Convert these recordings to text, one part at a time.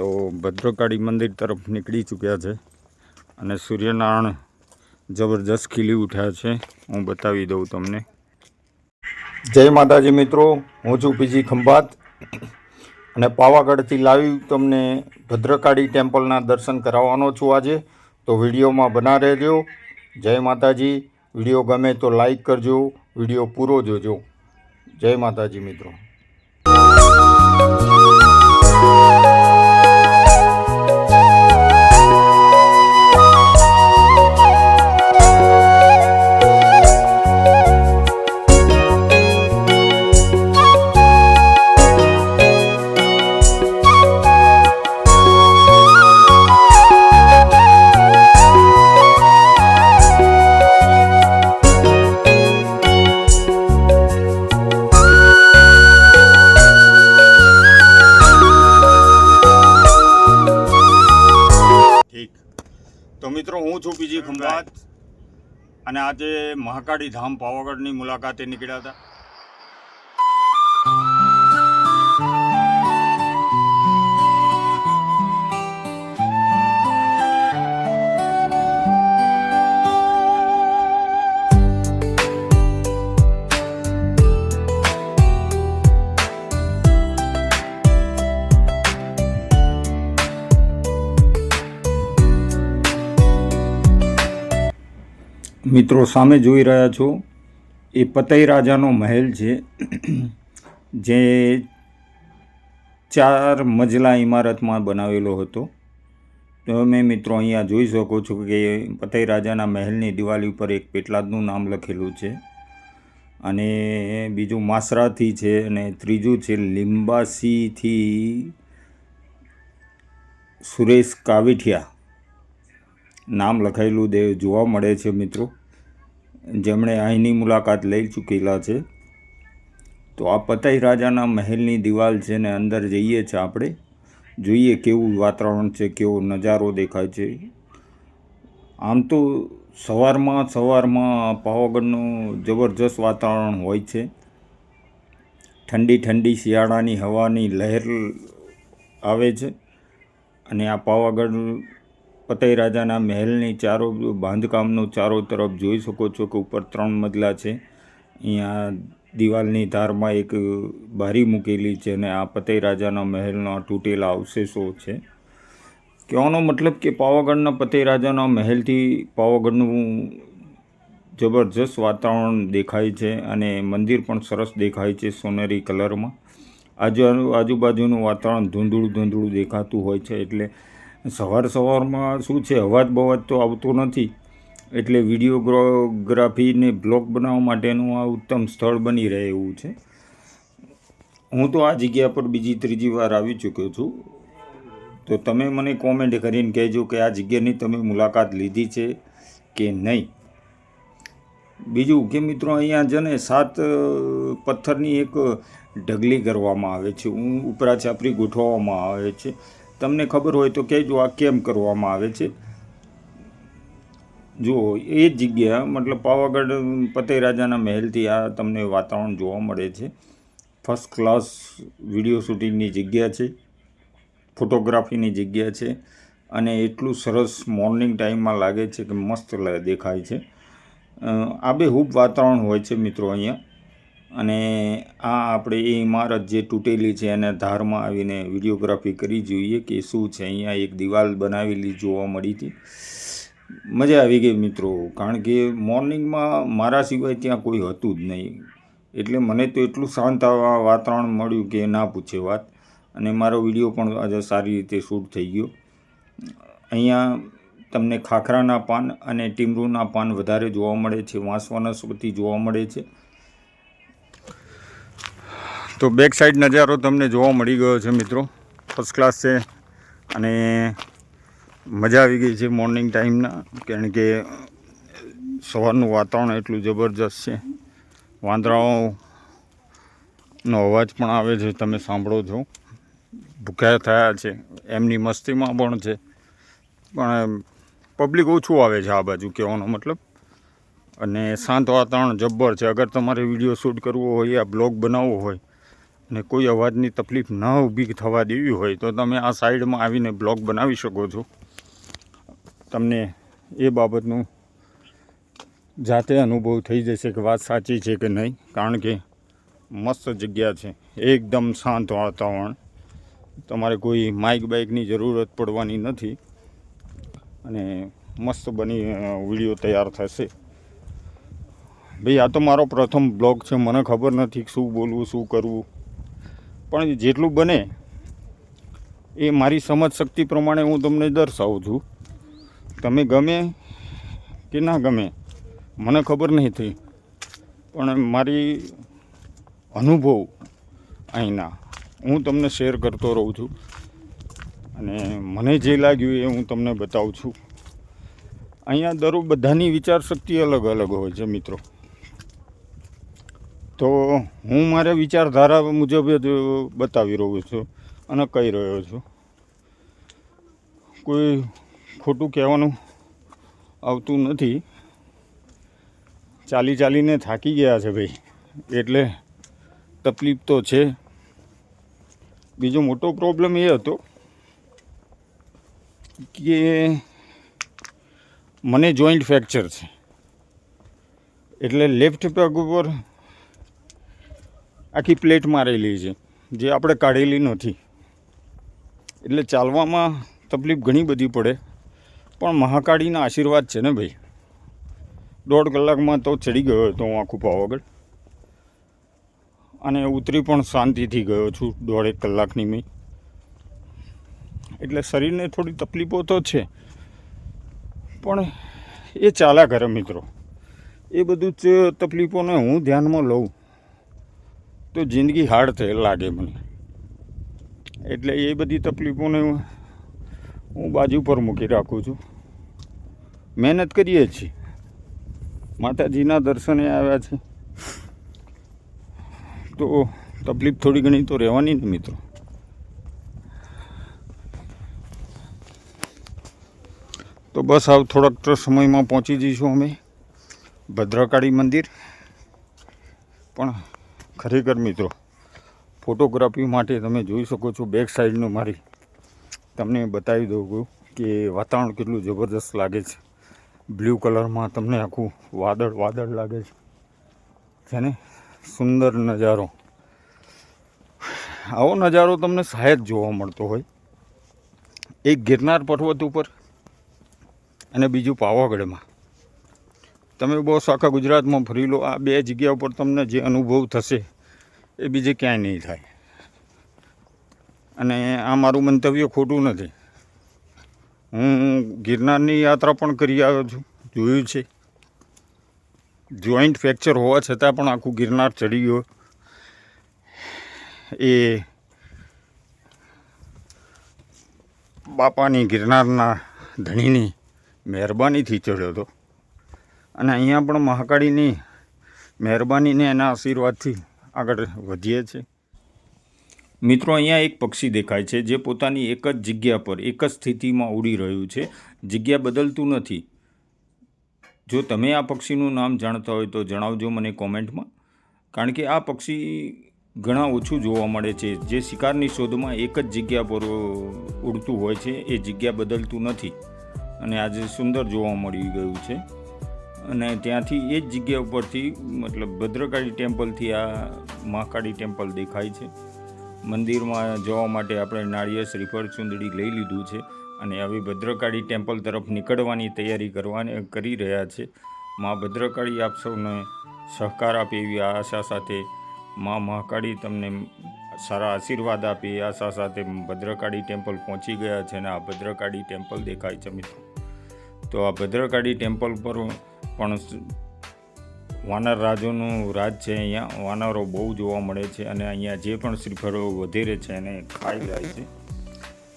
તો ભદ્રકાળી મંદિર તરફ નીકળી ચૂક્યા છે અને સૂર્યનારાયણ જબરજસ્ત ખીલી ઉઠ્યા છે. હું બતાવી દઉં તમને. જય માતાજી મિત્રો, હું છું પીજી ખંભાત અને પાવાગઢથી લાવી તમને ભદ્રકાળી ટેમ્પલના દર્શન કરાવવાનો છું આજે. તો વિડીયોમાં બના રહેજો. જય માતાજી. વીડિયો ગમે તો લાઈક કરજો. વીડિયો પૂરો જોજો. જય માતાજી મિત્રો. આજે મહાકાળી ધામ પાવાગઢની મુલાકાતે નીકળ્યા હતા. મિત્રો સામે જોઈ રહ્યા છો, એ પતઈ રાજાનો મહેલ છે, જે ચાર મજલા ઇમારતમાં બનાવેલો હતો. તમે મિત્રો અહીંયા જોઈ શકો છો કે પતઈ રાજાના મહેલની દિવાલી ઉપર એક પેટલાદનું નામ લખેલું છે. અને બીજું માસરાથી છે અને ત્રીજું છે લિંબાસીથી સુરેશ કાવિઠિયા. નામ લખાયેલું દે જોવા મળે છે મિત્રો. જેમણે અહીંની મુલાકાત લઈ ચૂકેલા છે. તો આ પતઈ રાજાના મહેલની દિવાલ છે ને અંદર જઈએ છે આપણે. જોઈએ કેવું વાતાવરણ છે, કેવો નજારો દેખાય છે. આમ તો સવારમાં સવારમાં પાવાગઢનું જબરજસ્ત વાતાવરણ હોય છે. ઠંડી ઠંડી શિયાળાની હવાની લહેર આવે છે. અને આ પાવાગઢ પતઈ રાજાના મહેલની ચારો, બાંધકામનું ચારો તરફ જોઈ શકો છો કે ઉપર ત્રણ મજલા છે. અહીંયા દિવાલની ધારમાં એક બારી મૂકેલી છે અને આ ફતેહ રાજાના મહેલના તૂટેલા અવશેષો છે. કહેવાનો મતલબ કે પાવાગઢના ફતેહ રાજાના મહેલથી પાવાગઢનું જબરજસ્ત વાતાવરણ દેખાય છે અને મંદિર પણ સરસ દેખાય છે સોનેરી કલરમાં. આજુ, આજુબાજુનું વાતાવરણ ધૂંધળું ધૂંધળું દેખાતું હોય છે એટલે સવાર સવારમાં શું છે? અવાજ બવાજ તો આવતો નથી. એટલે વિડીયોગ્રાફીને બ્લોગ બનાવવા માટેનું આ ઉત્તમ સ્થળ બની રહે એવું છે. હું તો આ જગ્યા પર બીજી ત્રીજી વાર આવી ચૂક્યો છું. તો તમે મને કોમેન્ટ કરીને કહેજો કે આ જગ્યાની તમે મુલાકાત લીધી છે કે નહીં. બીજું કે મિત્રો અહીંયા છે ને સાત પથ્થરની એક ઢગલી કરવામાં આવે છે. ઉપરા છાપરી ગોઠવવામાં આવે છે. તમને ખબર હોય તો કહેજો આ કેમ કરવામાં આવે છે. જુઓ, એ જ જગ્યા, મતલબ પાવાગઢ, પતઈ રાજાના મહેલથી આ તમને વાતાવરણ જોવા મળે છે. ફર્સ્ટ ક્લાસ વીડિયો શૂટિંગની જગ્યા છે. ફોટોગ્રાફીની જગ્યા છે. અને એટલું સરસ મોર્નિંગ ટાઈમમાં લાગે છે કે મસ્ત દેખાય છે. આબેહૂબ વાતાવરણ હોય છે મિત્રો અહીંયા. અને આ આપણે એ ઇમારત જે તૂટેલી છે એને ધારમાં આવીને વિડીયોગ્રાફી કરી જોઈએ કે શું છે. અહીંયા એક દિવાલ બનાવેલી જોવા મળી હતી. મજા આવી ગઈ મિત્રો, કારણ કે મોર્નિંગમાં મારા સિવાય ત્યાં કોઈ હતું જ નહીં. એટલે મને તો એટલું શાંત વાતાવરણ મળ્યું કે ના પૂછે વાત. અને મારો વીડિયો પણ આજે સારી રીતે શૂટ થઈ ગયો. અહીંયા તમને ખાખરાના પાન અને ટીમરૂના પાન વધારે જોવા મળે છે વાંસ વનસ્પતિ જોવા મળે છે. તો બેક સાઈડ નજારો તમને જોવા મળી ગયો છે મિત્રો. ફર્સ્ટ ક્લાસ છે અને મજા આવી ગઈ છે મોર્નિંગ ટાઈમના કારણ કે સવારનું વાતાવરણ એટલું જબરજસ્ત છે. વાંદરાઓનો અવાજ પણ આવે છે, તમે સાંભળો છો. ભૂખ્યા થયા છે, એમની મસ્તીમાં પણ છે. પણ પબ્લિક ઓછું આવે છે આ બાજુ, કહેવાનો મતલબ. અને શાંત વાતાવરણ જબ્બર છે. અગર તમારે વીડિયો શૂટ કરવો હોય યા બ્લોગ બનાવવો હોય ને કોઈ અવાજની તકલીફ ન ઊભી થવા દેવી હોય તો તમે આ સાઈડમાં આવીને બ્લોગ બનાવી શકો છો. તમને એ બાબતનું જાતે અનુભવ થઈ જશે કે વાત સાચી છે કે નહીં, કારણ કે મસ્ત જગ્યા છે, એકદમ શાંત વાતાવરણ. તમારે કોઈ માઇક બાઇકની જરૂરત પડવાની નથી. અને મસ્ત બની વીડિયો તૈયાર થશે. ભાઈ, આ તો મારો પ્રથમ બ્લોગ છે, મને ખબર નથી શું બોલવું, શું કરવું. પણ જેટલું બને એ મારી સમજ શક્તિ પ્રમાણે હું તમને દર્શાવું છું. તમે ગમે કે ના ગમે, મને ખબર નહીં થઈ. પણ મારી અનુભવ અહીંના હું તમને શેર કરતો રહું છું. અને મને જે લાગ્યું એ હું તમને બતાવું છું. અહીંયા દરો બધાની વિચારશક્તિ અલગ અલગ હોય છે મિત્રો. તો હું મારા વિચારધારા મુજબ જ બતાવી રહ્યો છું અને કહી રહ્યો છું. કોઈ ખોટું કહેવાનું આવતું નથી. ચાલી ચાલીને થાકી ગયા છે ભાઈ, એટલે તકલીફ તો છે. બીજો મોટો પ્રોબ્લેમ એ હતો કે મને જોઈન્ટ ફ્રેક્ચર છે. એટલે લેફ્ટ પગ ઉપર આખી પ્લેટ મારેલી છે, જે આપણે કાઢેલી નથી. એટલે ચાલવામાં તકલીફ ઘણી બધી પડે. પણ મહાકાળીના આશીર્વાદ છે ને ભાઈ? દોઢ કલાકમાં તો ચડી ગયો હતો હું આખું પાવાગઢ અને ઉતરી પણ શાંતિથી ગયો છું, દોઢેક કલાકની મેં. એટલે શરીરને થોડી તકલીફો તો છે. પણ એ ચાલ્યા કરે મિત્રો. એ બધું જ તકલીફોને હું ધ્યાનમાં લઉં. તો જિંદગી હાર્ડ થઈ લાગે મને. એટલે એ બધી તકલીફોને હું બાજુ પર મૂકી રાખું છું. મહેનત કરીએ છીએ. માતાજીના દર્શને આવ્યા છે. તો તકલીફ થોડી ઘણી તો રહેવાની ને મિત્રો. તો બસ આવ થોડાક સમયમાં પહોંચી જઈશું અમે. ભદ્રકાળી મંદિર. પણ ખરેખર મિત્રો ફોટોગ્રાફી માટે તમે જોઈ શકો છો બેક સાઈડનું મારી. તમને બતાવી દઉં કે વાતાવરણ કેટલું જબરદસ્ત લાગે છે. બ્લુ કલરમાં તમને આખું વાદળ વાદળ લાગે છે. છે ને? સુંદર નજારો. આવો નજારો તમને શાયદ જોવા મળતો હોય. એક ગિરનાર પર્વત ઉપર અને બીજું પાવાગઢમાં. તમે બહુ આખા ગુજરાતમાં ફરી લો, આ બે જગ્યા ઉપર તમને જે અનુભવ થશે એ બીજે ક્યાંય નહીં થાય. અને આ મારું મંતવ્ય ખોટું નથી. હું ગિરનારની યાત્રા પણ કરી આવ્યો છું, જોયું છે. જોઈન્ટ ફ્રેક્ચર હોવા છતાં પણ આખું ગિરનાર ચડી ગયો. એ બાપાની ગિરનારના ધણીની મહેરબાનીથી ચડ્યો હતો. અને અહીંયા પણ મહાકાળીની મહેરબાનીને એના આશીર્વાદથી આગળ વધીએ છીએ. મિત્રો, અહીંયા એક પક્ષી દેખાય છે જે પોતાની એક જ જગ્યા પર, એક જ સ્થિતિમાં ઉડી રહ્યું છે. જગ્યા બદલતું નથી. જો તમે આ પક્ષીનું નામ જાણતા હોય તો જણાવજો મને કોમેન્ટમાં. કારણ કે આ પક્ષી ઘણા ઓછું જોવા મળે છે. જે શિકારની શોધમાં એક જ જગ્યા પર ઉડતું હોય છે. એ જગ્યા બદલતું નથી. અને આજે સુંદર જોવા મળી ગયું છે. અને ત્યાંથી એ જ જગ્યા ઉપરથી, મતલબ ભદ્રકાળી ટેમ્પલથી આ મહાકાળી ટેમ્પલ દેખાય છે. મંદિરમાં જવા માટે આપણે નાળિયેર શ્રીફળ ચુંદડી લઈ લીધું છે અને હવે ભદ્રકાળી ટેમ્પલ તરફ નીકળવાની તૈયારી કરવાની, કરી રહ્યા છે. મા ભદ્રકાળી આપ સૌને સહકાર આપે એવી આશા સાથે મા મહાકાળી તમને સારા આશીર્વાદ આપે એ આશા સાથે ભદ્રકાળી ટેમ્પલ પહોંચી ગયા છે અને આ ભદ્રકાળી ટેમ્પલ દેખાય છે મિત્રો. તો આ ભદ્રકાળી ટેમ્પલ પર પણ વાનર રાજોનું રાજ છે અહીંયા. વાનરો બહુ જોવા મળે છે અને અહીંયા જે પણ શ્રીફળો વધેરે છે એને ખાઈ જાય છે.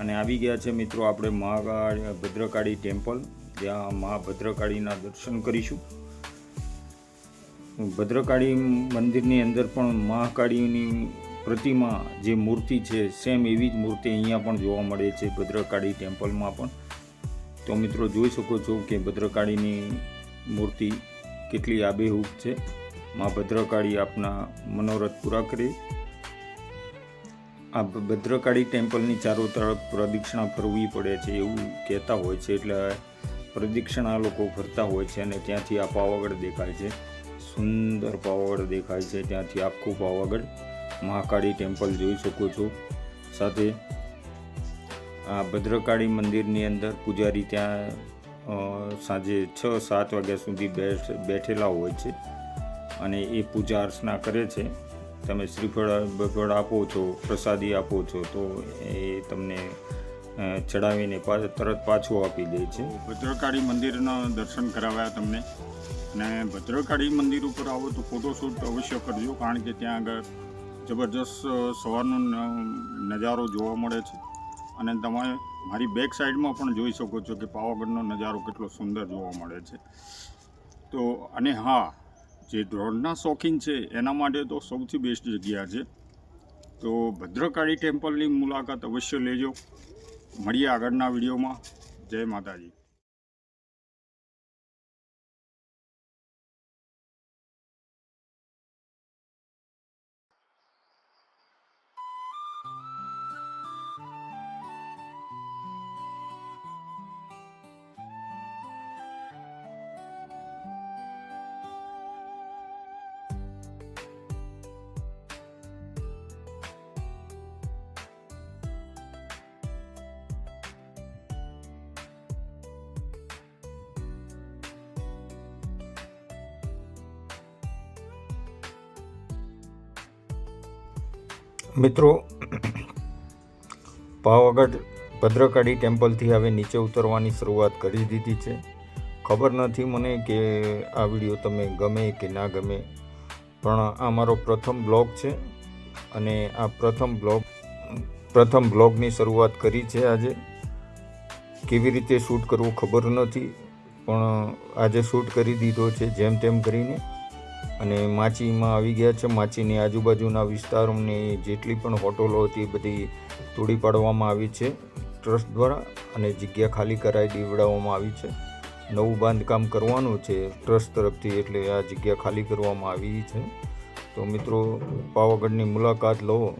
અને આવી ગયા છે મિત્રો આપણે મહાકાળી, ભદ્રકાળી ટેમ્પલ. જ્યાં મહા ભદ્રકાળીના દર્શન કરીશું. ભદ્રકાળી મંદિરની અંદર પણ મહાકાળીની પ્રતિમા જે મૂર્તિ છે, સેમ એવી જ મૂર્તિ અહીંયા પણ જોવા મળે છે ભદ્રકાળી ટેમ્પલમાં પણ. તો મિત્રો જોઈ શકો છો કે ભદ્રકાળીની મૂર્તિ કેટલી આબેહૂબ છે. મા ભદ્રકાળી આપના મનોરથ પૂરા કરી આ ભદ્રકાળી ટેમ્પલની ચારો તરફ પ્રદક્ષિણા ફરવી પડે છે એવું કહેતા હોય છે. એટલે પ્રદક્ષિણા લોકો ફરતા હોય છે અને ત્યાંથી આ પાવાગઢ દેખાય છે. સુંદર પાવાગઢ દેખાય છે. ત્યાંથી આખું પાવાગઢ મહાકાળી ટેમ્પલ જોઈ શકો છો. સાથે આ ભદ્રકાળી મંદિરની અંદર પૂજારી ત્યાં સાંજે છ, સાત વાગ્યા સુધી બેઠ, બેઠેલા હોય છે અને એ પૂજા અર્ચના કરે છે. તમે શ્રીફળ, બફળ આપો છો, પ્રસાદી આપો છો, તો એ તમને ચડાવીને તરત પાછું આપી દે છે. ભદ્રકાળી મંદિરના દર્શન કરાવ્યા તમને. અને ભદ્રકાળી મંદિર ઉપર આવો તો ફોટોશૂટ અવશ્ય કરજો, કારણ કે ત્યાં આગળ જબરજસ્ત સવારનો નજારો જોવા મળે છે. અને તમે મારી બેક સાઈડમાં પણ જોઈ શકો છો કે પાવાગઢનો નજારો કેટલો સુંદર જોવા મળે છે. તો અને હા, જે ડ્રોનના શોખીન છે, એના માટે તો સૌથી બેસ્ટ જગ્યા છે. તો ભદ્રકાળી ટેમ્પલની મુલાકાત અવશ્ય લેજો. મળીએ આગળના વિડીયોમાં. જય માતાજી. મિત્રો, પાવાગઢ ભદ્રકાળી ટેમ્પલથી હવે નીચે ઉતરવાની શરૂઆત કરી દીધી છે. ખબર નથી મને કે આ વીડિયો તમે ગમે કે ના ગમે, પણ આ મારો પ્રથમ બ્લોગ છે અને આ પ્રથમ બ્લોગ, પ્રથમ બ્લોગની શરૂઆત કરી છે આજે. કેવી રીતે શૂટ કરવું ખબર નથી, પણ આજે શૂટ કરી દીધો છે જેમ તેમ કરીને. અને માચીમાં આવી ગયા છે. માચીની આજુબાજુના વિસ્તારોની જેટલી પણ હોટલો હતી બધી તોડી પાડવામાં આવી છે. ટ્રસ્ટ દ્વારા અને જગ્યા ખાલી કરાવી દેવડાવવામાં આવી છે. નવું બાંધકામ કરવાનું છે ટ્રસ્ટ તરફથી એટલે આ જગ્યા ખાલી કરવામાં આવી છે. તો મિત્રો, પાવાગઢની મુલાકાત લો.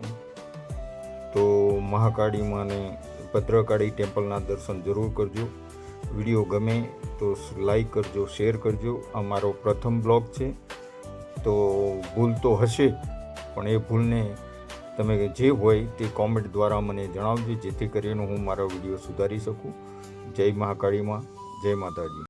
તો મહાકાળીમાં અને ભદ્રકાળી ટેમ્પલના દર્શન જરૂર કરજો. વીડિયો ગમે તો લાઈક કરજો, શેર કરજો. આ મારો પ્રથમ બ્લોગ છે. તો ભૂલ તો હશે, પણ એ ભૂલને તમે જે હોય તે કોમેન્ટ દ્વારા મને જણાવજો, જેથી કરીને હું મારો વીડિયો સુધારી શકું. જય મહાકાળીમાં જય માતાજી.